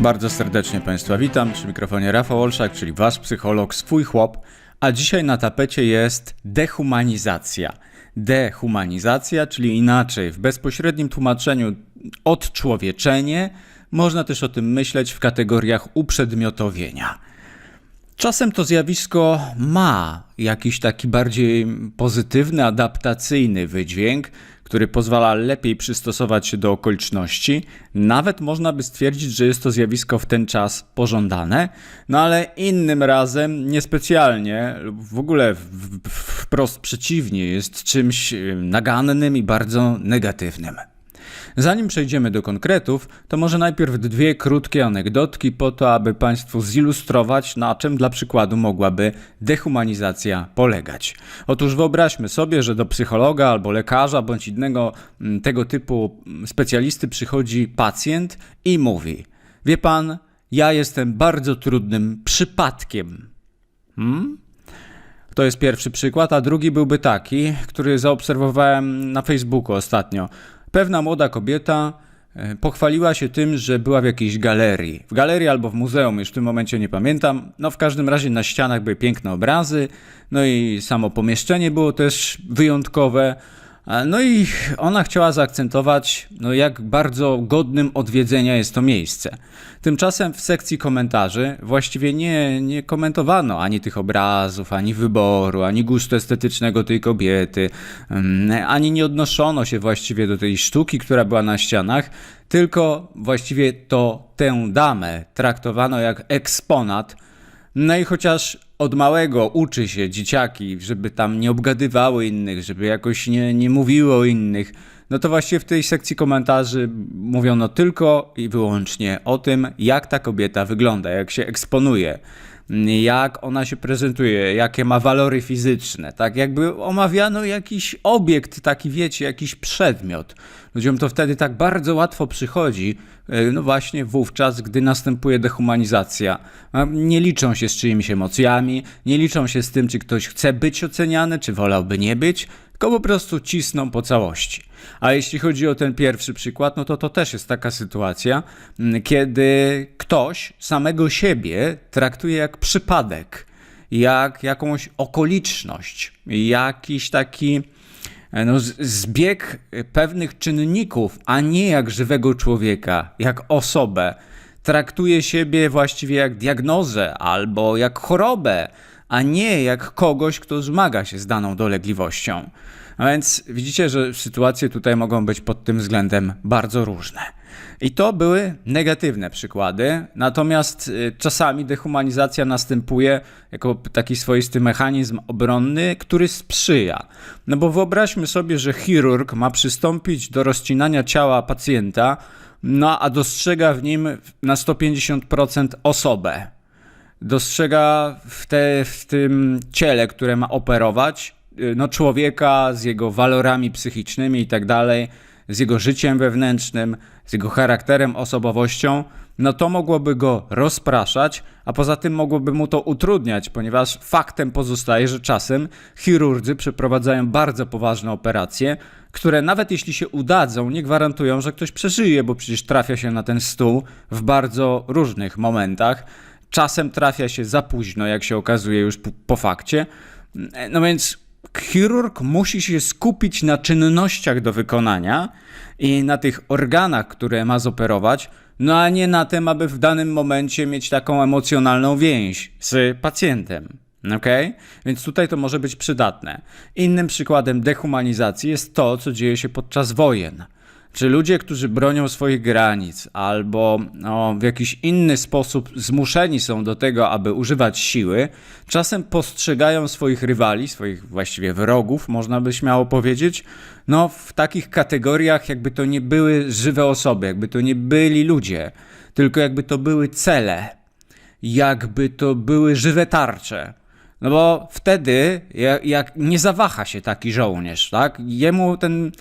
Bardzo serdecznie Państwa witam. Przy mikrofonie Rafał Olszak, czyli Wasz psycholog, swój chłop. A dzisiaj na tapecie jest dehumanizacja. Dehumanizacja, czyli inaczej, w bezpośrednim tłumaczeniu odczłowieczenie, można też o tym myśleć w kategoriach uprzedmiotowienia. Czasem to zjawisko ma jakiś taki bardziej pozytywny, adaptacyjny wydźwięk, który pozwala lepiej przystosować się do okoliczności. Nawet można by stwierdzić, że jest to zjawisko w ten czas pożądane, no ale innym razem niespecjalnie, w ogóle wprost przeciwnie, jest czymś nagannym i bardzo negatywnym. Zanim przejdziemy do konkretów, to może najpierw dwie krótkie anegdotki po to, aby Państwu zilustrować, na czym dla przykładu mogłaby dehumanizacja polegać. Otóż wyobraźmy sobie, że do psychologa albo lekarza bądź innego mm, tego typu mm, specjalisty przychodzi pacjent i mówi: Wie pan, ja jestem bardzo trudnym przypadkiem. Hmm? To jest pierwszy przykład, a drugi byłby taki, który zaobserwowałem na Facebooku ostatnio. Pewna młoda kobieta e, pochwaliła się tym, że była w jakiejś galerii. W galerii albo w muzeum, już w tym momencie nie pamiętam. No w każdym razie na ścianach były piękne obrazy, no i samo pomieszczenie było też wyjątkowe. No i ona chciała zaakcentować, no jak bardzo godnym odwiedzenia jest to miejsce. Tymczasem w sekcji komentarzy właściwie nie, nie komentowano ani tych obrazów, ani wyboru, ani gustu estetycznego tej kobiety, mm, ani nie odnoszono się właściwie do tej sztuki, która była na ścianach, tylko właściwie to tę damę traktowano jak eksponat, no i chociaż od małego uczy się dzieciaki, żeby tam nie obgadywały innych, żeby jakoś nie, nie mówiły o innych, no to właściwie w tej sekcji komentarzy mówiono tylko i wyłącznie o tym, jak ta kobieta wygląda, jak się eksponuje, jak ona się prezentuje, jakie ma walory fizyczne, tak jakby omawiano jakiś obiekt, taki wiecie, jakiś przedmiot. Ludziom to wtedy tak bardzo łatwo przychodzi, e, no właśnie wówczas, gdy następuje dehumanizacja. Nie liczą się z czyimiś emocjami, nie liczą się z tym, czy ktoś chce być oceniany, czy wolałby nie być, tylko po prostu cisną po całości. A jeśli chodzi o ten pierwszy przykład, no to to też jest taka sytuacja, mm, kiedy ktoś samego siebie traktuje jak przypadek, jak jakąś okoliczność, jakiś taki e, no, zbieg pewnych czynników, a nie jak żywego człowieka, jak osobę. Traktuje siebie właściwie jak diagnozę albo jak chorobę, a nie jak kogoś, kto zmaga się z daną dolegliwością. A więc widzicie, że sytuacje tutaj mogą być pod tym względem bardzo różne. I to były negatywne przykłady, natomiast y, czasami dehumanizacja następuje jako taki swoisty mechanizm obronny, który sprzyja. No bo wyobraźmy sobie, że chirurg ma przystąpić do rozcinania ciała pacjenta, no a dostrzega w nim na 150% osobę dostrzega w, te, w tym ciele, które ma operować, y, no człowieka z jego walorami psychicznymi i tak dalej, z jego życiem wewnętrznym, z jego charakterem, osobowością, no to mogłoby go rozpraszać, a poza tym mogłoby mu to utrudniać, ponieważ faktem pozostaje, że czasem chirurdzy przeprowadzają bardzo poważne operacje, które nawet jeśli się udadzą, nie gwarantują, że ktoś przeżyje, bo przecież trafia się na ten stół w bardzo różnych momentach. Czasem trafia się za późno, jak się okazuje już po, po fakcie. No więc chirurg musi się skupić na czynnościach do wykonania i na tych organach, które ma zoperować, no a nie na tym, aby w danym momencie mieć taką emocjonalną więź z pacjentem. Ok? Więc tutaj to może być przydatne. Innym przykładem dehumanizacji jest to, co dzieje się podczas wojen. Czy ludzie, którzy bronią swoich granic albo no, w jakiś inny sposób zmuszeni są do tego, aby używać siły, czasem postrzegają swoich rywali, swoich właściwie wrogów, można by śmiało powiedzieć, no w takich kategoriach, jakby to nie były żywe osoby, jakby to nie byli ludzie, tylko jakby to były cele, jakby to były żywe tarcze. No bo wtedy, jak, jak nie zawaha się taki żołnierz, tak? Jemu ten,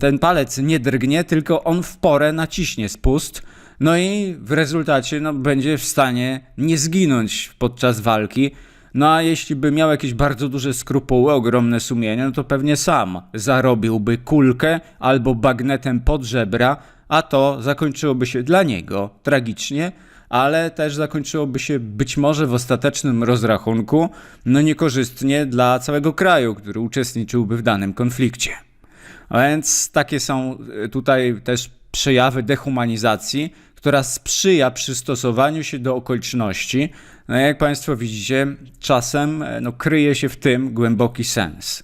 ten palec nie drgnie, tylko on w porę naciśnie spust, no i w rezultacie no, będzie w stanie nie zginąć podczas walki. No a jeśli by miał jakieś bardzo duże skrupuły, ogromne sumienie, no to pewnie sam zarobiłby kulkę albo bagnetem pod żebra, a to zakończyłoby się dla niego tragicznie, ale też zakończyłoby się być może w ostatecznym rozrachunku no niekorzystnie dla całego kraju, który uczestniczyłby w danym konflikcie. A więc takie są y, tutaj też przejawy dehumanizacji, która sprzyja przystosowaniu się do okoliczności. No jak Państwo widzicie, czasem e, no, kryje się w tym głęboki sens.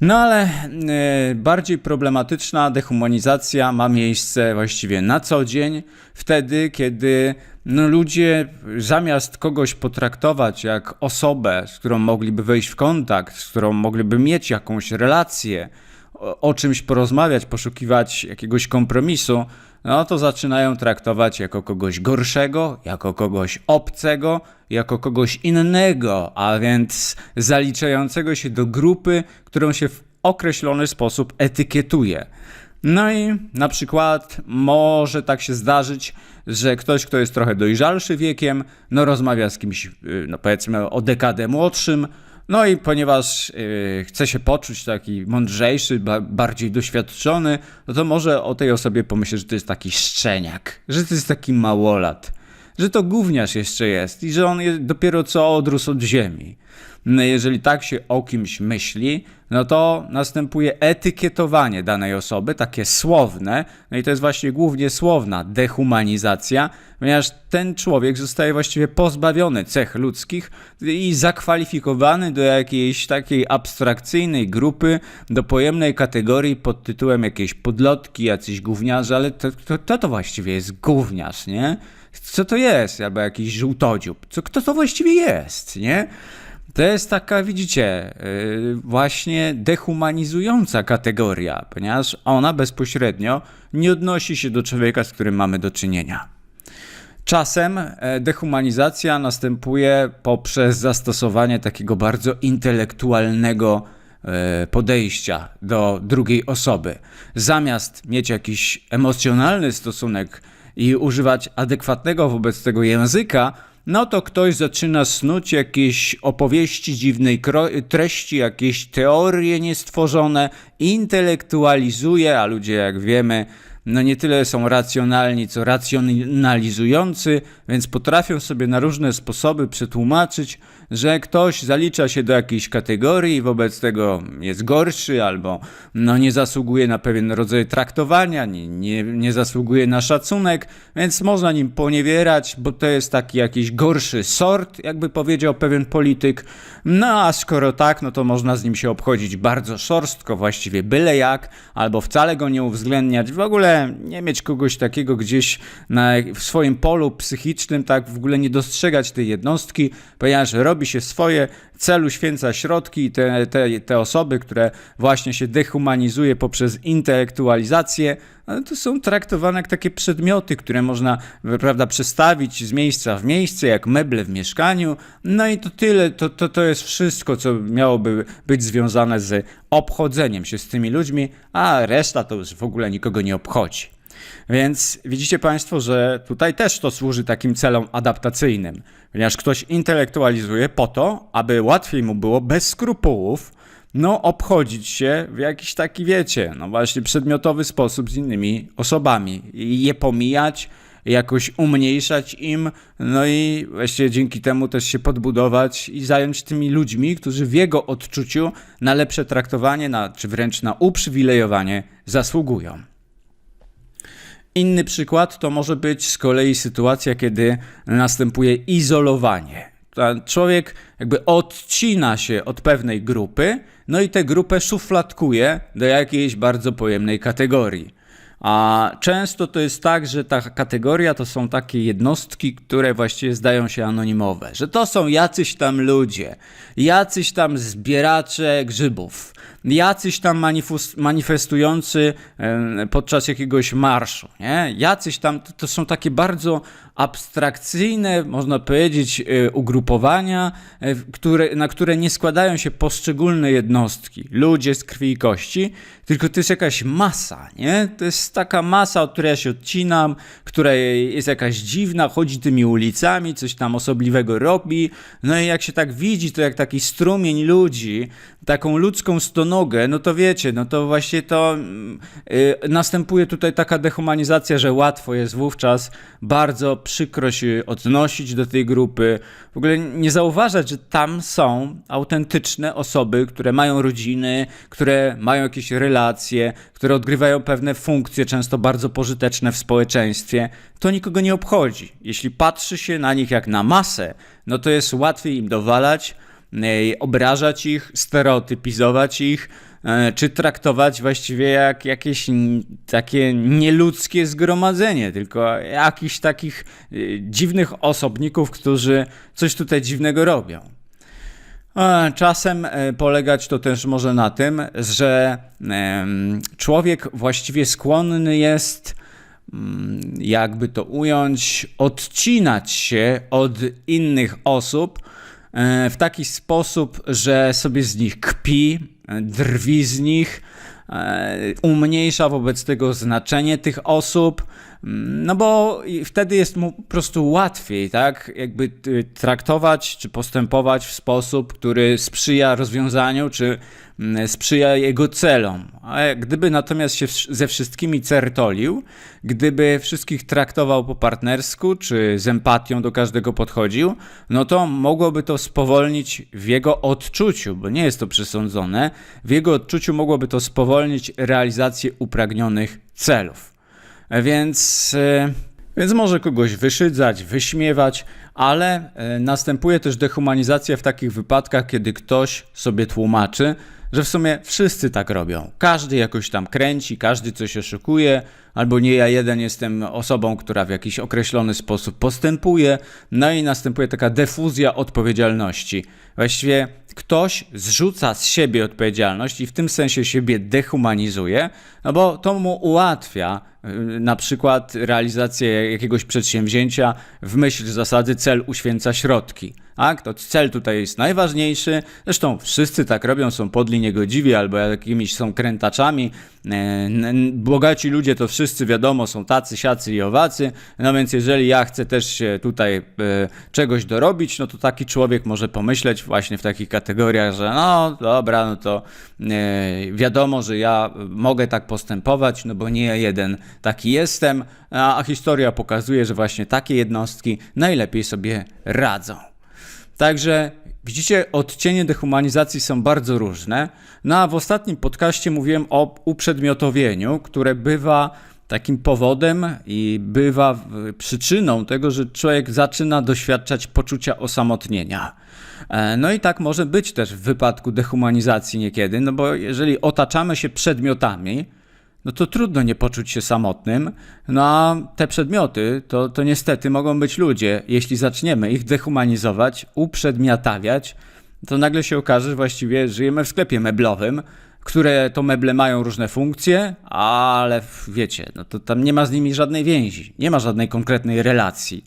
No ale e, bardziej problematyczna dehumanizacja ma miejsce właściwie na co dzień, wtedy kiedy no, ludzie zamiast kogoś potraktować jak osobę, z którą mogliby wejść w kontakt, z którą mogliby mieć jakąś relację, o, czymś porozmawiać, poszukiwać jakiegoś kompromisu, no to zaczynają traktować jako kogoś gorszego, jako kogoś obcego, jako kogoś innego, a więc zaliczającego się do grupy, którą się w określony sposób etykietuje. No i na przykład może tak się zdarzyć, że ktoś, kto jest trochę dojrzalszy wiekiem, no rozmawia z kimś, y, no powiedzmy o dekadę młodszym, no i ponieważ yy, chce się poczuć taki mądrzejszy, ba bardziej doświadczony, no to może o tej osobie pomyśleć, że to jest taki szczeniak, że to jest taki małolat, że to gówniarz jeszcze jest i że on jest dopiero co odrósł od ziemi. No jeżeli tak się o kimś myśli, no to następuje etykietowanie danej osoby, takie słowne, no i to jest właśnie głównie słowna dehumanizacja, ponieważ ten człowiek zostaje właściwie pozbawiony cech ludzkich i zakwalifikowany do jakiejś takiej abstrakcyjnej grupy, do pojemnej kategorii pod tytułem jakieś podlotki, jacyś gówniarze, ale to, to, to, to właściwie jest gówniarz, nie? Co to jest? Albo jakiś żółtodziób. Co, kto to właściwie jest, nie? To jest taka, widzicie, yy, właśnie dehumanizująca kategoria, ponieważ ona bezpośrednio nie odnosi się do człowieka, z którym mamy do czynienia. Czasem e, dehumanizacja następuje poprzez zastosowanie takiego bardzo intelektualnego e, podejścia do drugiej osoby. Zamiast mieć jakiś emocjonalny stosunek i używać adekwatnego wobec tego języka, no to ktoś zaczyna snuć jakieś opowieści dziwnej treści, jakieś teorie niestworzone, intelektualizuje, a ludzie, jak wiemy, no nie tyle są racjonalni, co racjonalizujący, więc potrafią sobie na różne sposoby przetłumaczyć, że ktoś zalicza się do jakiejś kategorii i wobec tego jest gorszy albo no nie zasługuje na pewien rodzaj traktowania, nie, nie, nie zasługuje na szacunek, więc można nim poniewierać, bo to jest taki jakiś gorszy sort, jakby powiedział pewien polityk. No a skoro tak, no to można z nim się obchodzić bardzo szorstko, właściwie byle jak, albo wcale go nie uwzględniać, w ogóle nie mieć kogoś takiego gdzieś na, w swoim polu psychicznym, tak w ogóle nie dostrzegać tej jednostki, ponieważ robi się swoje, celu święca środki i te, te, te osoby, które właśnie się dehumanizuje poprzez intelektualizację, no to są traktowane jak takie przedmioty, które można prawda, przestawić z miejsca w miejsce, jak meble w mieszkaniu. No i to tyle, to, to, to jest wszystko, co miałoby być związane z obchodzeniem się z tymi ludźmi, a reszta to już w ogóle nikogo nie obchodzi. Więc widzicie Państwo, że tutaj też to służy takim celom adaptacyjnym, ponieważ ktoś intelektualizuje po to, aby łatwiej mu było bez skrupułów no, obchodzić się w jakiś taki, wiecie, no właśnie przedmiotowy sposób z innymi osobami i je pomijać, jakoś umniejszać im, no i właściwie dzięki temu też się podbudować i zająć tymi ludźmi, którzy w jego odczuciu na lepsze traktowanie, na, czy wręcz na uprzywilejowanie zasługują. Inny przykład to może być z kolei sytuacja, kiedy następuje izolowanie. Człowiek jakby odcina się od pewnej grupy, no i tę grupę szufladkuje do jakiejś bardzo pojemnej kategorii. A często to jest tak, że ta kategoria to są takie jednostki, które właściwie zdają się anonimowe, że to są jacyś tam ludzie, jacyś tam zbieracze grzybów, jacyś tam manifestujący podczas jakiegoś marszu, nie? jacyś tam, to są takie bardzo abstrakcyjne, można powiedzieć, e, ugrupowania, e, które, na które nie składają się poszczególne jednostki, ludzie z krwi i kości, tylko to jest jakaś masa, nie? To jest taka masa, od której ja się odcinam, która jest jakaś dziwna, chodzi tymi ulicami, coś tam osobliwego robi, no i jak się tak widzi, to jak taki strumień ludzi, taką ludzką stoną nogę, no to wiecie, no to właśnie to mm, y, następuje tutaj taka dehumanizacja, że łatwo jest wówczas bardzo przykro się odnosić do tej grupy. W ogóle nie zauważać, że tam są autentyczne osoby, które mają rodziny, które mają jakieś relacje, które odgrywają pewne funkcje, często bardzo pożyteczne w społeczeństwie. To nikogo nie obchodzi. Jeśli patrzy się na nich jak na masę, no to jest łatwiej im dowalać, obrażać ich, stereotypizować ich, e, czy traktować właściwie jak jakieś takie nieludzkie zgromadzenie, tylko jakichś takich e, dziwnych osobników, którzy coś tutaj dziwnego robią. E, Czasem e, polegać to też może na tym, że człowiek właściwie skłonny jest, mm, jakby to ująć, odcinać się od innych osób e, w taki sposób, że sobie z nich kpi, e, drwi z nich, e, umniejsza wobec tego znaczenie tych osób, mm, no bo wtedy jest mu po prostu łatwiej, tak, jakby y, traktować czy postępować w sposób, który sprzyja rozwiązaniu, czy sprzyja jego celom. A gdyby natomiast się ze wszystkimi certolił, gdyby wszystkich traktował po partnersku, czy z empatią do każdego podchodził, no to mogłoby to spowolnić w jego odczuciu, bo nie jest to przesądzone, w jego odczuciu mogłoby to spowolnić realizację upragnionych celów. Więc, e, więc może kogoś wyszydzać, wyśmiewać, ale e, następuje też dehumanizacja w takich wypadkach, kiedy ktoś sobie tłumaczy, że w sumie wszyscy tak robią. Każdy jakoś tam kręci, każdy coś oszukuje, albo nie ja jeden jestem osobą, która w jakiś określony sposób postępuje, no i następuje taka defuzja odpowiedzialności. Właściwie ktoś zrzuca z siebie odpowiedzialność i w tym sensie siebie dehumanizuje, no bo to mu ułatwia y, na przykład realizację jakiegoś przedsięwzięcia w myśl zasady cel uświęca środki. Tak? To cel tutaj jest najważniejszy. Zresztą wszyscy tak robią, są podli niegodziwi albo jakimiś są krętaczami. E, Bogaci ludzie to wszyscy wiadomo są tacy, siacy i owacy. No więc jeżeli ja chcę też się tutaj e, czegoś dorobić, no to taki człowiek może pomyśleć właśnie w takich kategoriach, że no dobra, no to e, wiadomo, że ja mogę tak postępować, no bo nie jeden taki jestem, a historia pokazuje, że właśnie takie jednostki najlepiej sobie radzą. Także widzicie, odcienie dehumanizacji są bardzo różne. No a w ostatnim podcaście mówiłem o uprzedmiotowieniu, które bywa takim powodem i bywa przyczyną tego, że człowiek zaczyna doświadczać poczucia osamotnienia. E, No i tak może być też w wypadku dehumanizacji niekiedy, no bo jeżeli otaczamy się przedmiotami, no to trudno nie poczuć się samotnym. No a te przedmioty to, to niestety mogą być ludzie. Jeśli zaczniemy ich dehumanizować, uprzedmiotawiać, to nagle się okaże, że właściwie żyjemy w sklepie meblowym, które to meble mają różne funkcje, ale wiecie, no to tam nie ma z nimi żadnej więzi, nie ma żadnej konkretnej relacji.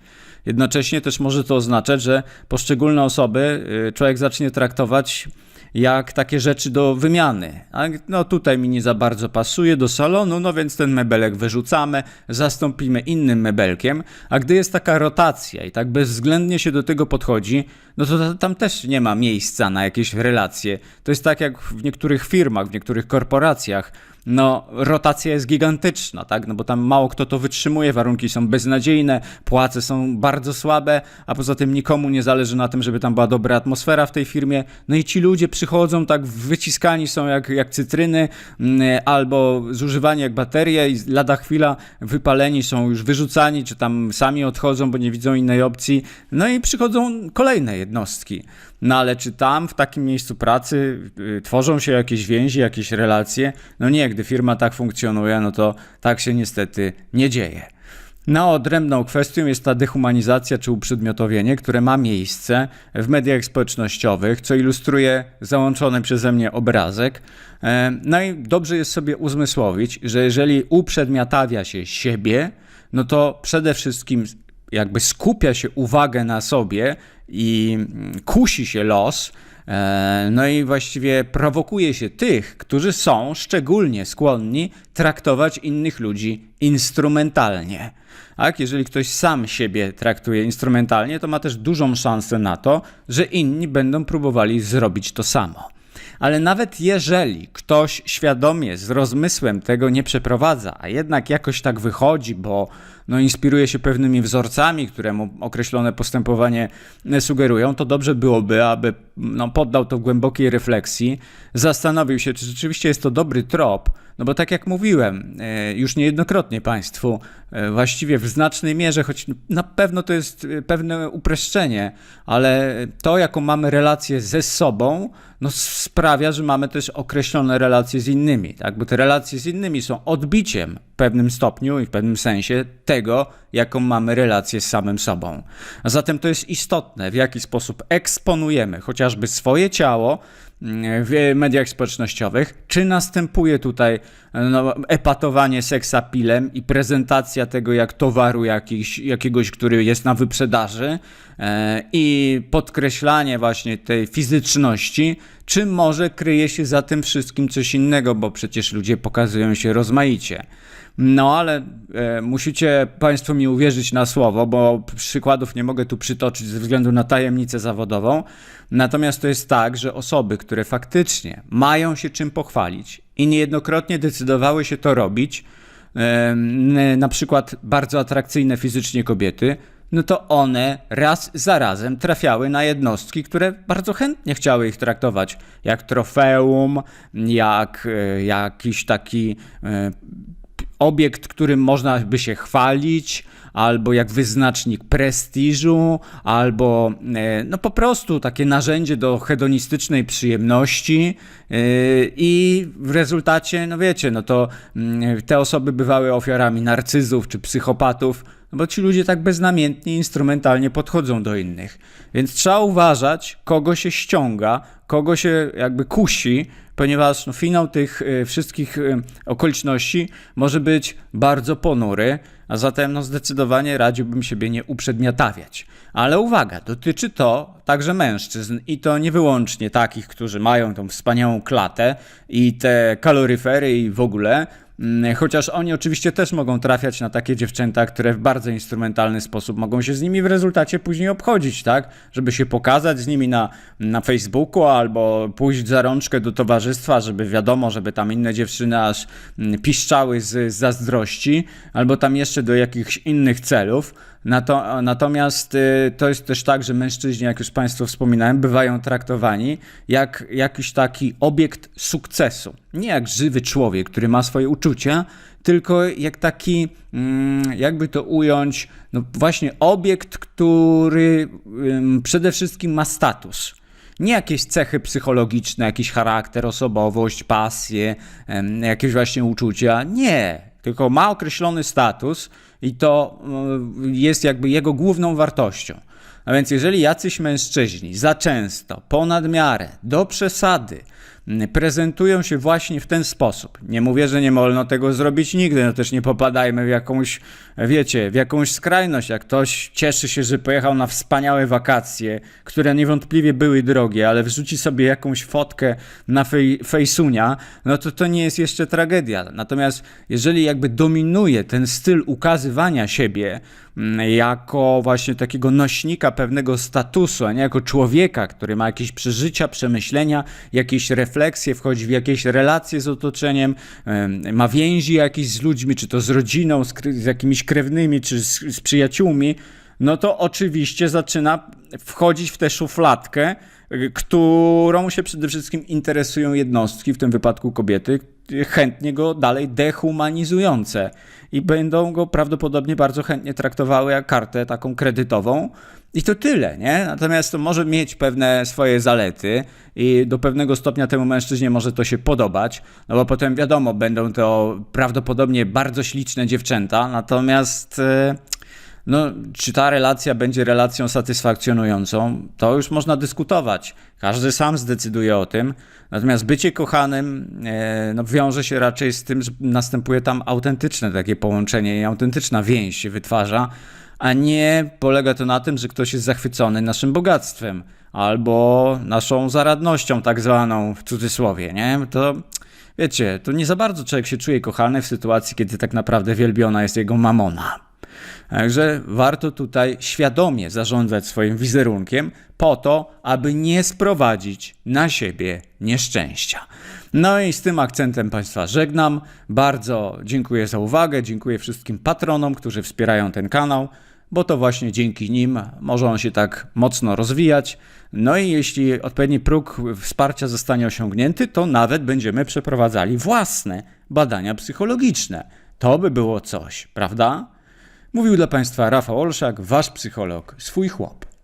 Jednocześnie też może to oznaczać, że poszczególne osoby y, człowiek zacznie traktować jak takie rzeczy do wymiany. A no tutaj mi nie za bardzo pasuje do salonu, no więc ten mebelek wyrzucamy, zastąpimy innym mebelkiem, a gdy jest taka rotacja i tak bezwzględnie się do tego podchodzi, no to ta- tam też nie ma miejsca na jakieś relacje. To jest tak jak w niektórych firmach, w niektórych korporacjach, no rotacja jest gigantyczna, tak? No bo tam mało kto to wytrzymuje, warunki są beznadziejne, płace są bardzo słabe, a poza tym nikomu nie zależy na tym, żeby tam była dobra atmosfera w tej firmie. No i ci ludzie przychodzą tak wyciskani są jak, jak cytryny mm, albo zużywani jak baterie i lada chwila wypaleni są już wyrzucani, czy tam sami odchodzą, bo nie widzą innej opcji. No i przychodzą kolejne jednostki. No ale czy tam w takim miejscu pracy y, tworzą się jakieś więzi, jakieś relacje? No nie, gdy firma tak funkcjonuje, no to tak się niestety nie dzieje. No, odrębną kwestią jest ta dehumanizacja czy uprzedmiotowienie, które ma miejsce w mediach społecznościowych, co ilustruje załączony przeze mnie obrazek. E, No i dobrze jest sobie uzmysłowić, że jeżeli uprzedmiotawia się siebie, no to przede wszystkim jakby skupia się uwagę na sobie i mm, kusi się los, E, No i właściwie prowokuje się tych, którzy są szczególnie skłonni traktować innych ludzi instrumentalnie. Tak? Jeżeli ktoś sam siebie traktuje instrumentalnie, to ma też dużą szansę na to, że inni będą próbowali zrobić to samo. Ale nawet jeżeli ktoś świadomie, z rozmysłem tego nie przeprowadza, a jednak jakoś tak wychodzi, bo no, inspiruje się pewnymi wzorcami, które mu określone postępowanie sugerują, to dobrze byłoby, aby no, poddał to głębokiej refleksji, zastanowił się, czy rzeczywiście jest to dobry trop, no bo tak jak mówiłem e, już niejednokrotnie Państwu, e, właściwie w znacznej mierze, choć na pewno to jest e, pewne upreszczenie, ale to, jaką mamy relację ze sobą, no sprawia, że mamy też określone relacje z innymi, tak? bo te relacje z innymi są odbiciem w pewnym stopniu i w pewnym sensie tego, jaką mamy relację z samym sobą. A zatem to jest istotne, w jaki sposób eksponujemy chociażby swoje ciało, w mediach społecznościowych, czy następuje tutaj no, epatowanie seksapilem i prezentacja tego jak towaru jakiś, jakiegoś, który jest na wyprzedaży e, i podkreślanie właśnie tej fizyczności, czy może kryje się za tym wszystkim coś innego, bo przecież ludzie pokazują się rozmaicie. No ale e, musicie Państwo mi uwierzyć na słowo, bo przykładów nie mogę tu przytoczyć ze względu na tajemnicę zawodową. Natomiast to jest tak, że osoby, które faktycznie mają się czym pochwalić i niejednokrotnie decydowały się to robić, na przykład bardzo atrakcyjne fizycznie kobiety, no to one raz za razem trafiały na jednostki, które bardzo chętnie chciały ich traktować jak trofeum, jak e, jakiś taki e, obiekt, którym można by się chwalić, albo jak wyznacznik prestiżu, albo e, no po prostu takie narzędzie do hedonistycznej przyjemności e, i w rezultacie, no wiecie, no to mm, te osoby bywały ofiarami narcyzów czy psychopatów, no bo ci ludzie tak beznamiętnie, instrumentalnie podchodzą do innych. Więc trzeba uważać, kogo się ściąga, kogo się jakby kusi, ponieważ no, finał tych y, wszystkich y, okoliczności może być bardzo ponury, a zatem no, zdecydowanie radziłbym siebie nie uprzedmiotawiać. Ale uwaga, dotyczy to także mężczyzn i to nie wyłącznie takich, którzy mają tą wspaniałą klatę i te kaloryfery i w ogóle, Mm, chociaż oni oczywiście też mogą trafiać na takie dziewczęta, które w bardzo instrumentalny sposób mogą się z nimi w rezultacie później obchodzić, tak? Żeby się pokazać z nimi na, na Facebooku albo pójść za rączkę do towarzystwa, żeby wiadomo, żeby tam inne dziewczyny aż mm, piszczały z, z zazdrości, albo tam jeszcze do jakichś innych celów. Nato, natomiast y, to jest też tak, że mężczyźni, jak już Państwu wspominałem, bywają traktowani jak jakiś taki obiekt sukcesu. Nie jak żywy człowiek, który ma swoje uczucia, tylko jak taki, mm, jakby to ująć, no właśnie obiekt, który przede wszystkim ma status. Nie jakieś cechy psychologiczne, jakiś charakter, osobowość, pasję, jakieś właśnie uczucia. Nie, tylko ma określony status i to y, jest jakby jego główną wartością. A więc jeżeli jacyś mężczyźni za często, ponad miarę, do przesady, prezentują się właśnie w ten sposób. Nie mówię, że nie wolno tego zrobić nigdy, no też nie popadajmy w jakąś, wiecie, w jakąś skrajność. Jak ktoś cieszy się, że pojechał na wspaniałe wakacje, które niewątpliwie były drogie, ale wrzuci sobie jakąś fotkę na fej, fejsunia, no to to nie jest jeszcze tragedia. Natomiast jeżeli jakby dominuje ten styl ukazywania siebie, mm, jako właśnie takiego nośnika pewnego statusu, a nie jako człowieka, który ma jakieś przeżycia, przemyślenia, jakieś refleksje, refleksję, wchodzi w jakieś relacje z otoczeniem, ma więzi jakieś z ludźmi, czy to z rodziną, z, z jakimiś krewnymi, czy z, z przyjaciółmi, no to oczywiście zaczyna wchodzić w tę szufladkę, y, którą się przede wszystkim interesują jednostki, w tym wypadku kobiety, chętnie go dalej dehumanizujące i będą go prawdopodobnie bardzo chętnie traktowały jak kartę taką kredytową. I to tyle, nie? Natomiast to może mieć pewne swoje zalety i do pewnego stopnia temu mężczyźnie może to się podobać, no bo potem wiadomo, będą to prawdopodobnie bardzo śliczne dziewczęta, natomiast e, no, czy ta relacja będzie relacją satysfakcjonującą, to już można dyskutować. Każdy sam zdecyduje o tym. Natomiast bycie kochanym e, no, wiąże się raczej z tym, że następuje tam autentyczne takie połączenie i autentyczna więź się wytwarza, a nie polega to na tym, że ktoś jest zachwycony naszym bogactwem albo naszą zaradnością, tak zwaną w cudzysłowie. Nie? To wiecie, to nie za bardzo człowiek się czuje kochany w sytuacji, kiedy tak naprawdę wielbiona jest jego mamona. Także warto tutaj świadomie zarządzać swoim wizerunkiem po to, aby nie sprowadzić na siebie nieszczęścia. No i z tym akcentem Państwa żegnam. Bardzo dziękuję za uwagę, dziękuję wszystkim patronom, którzy wspierają ten kanał, bo to właśnie dzięki nim może on się tak mocno rozwijać. No i jeśli odpowiedni próg wsparcia zostanie osiągnięty, to nawet będziemy przeprowadzali własne badania psychologiczne. To by było coś, prawda? Mówił dla Państwa Rafał Olszak, Wasz psycholog, swój chłop.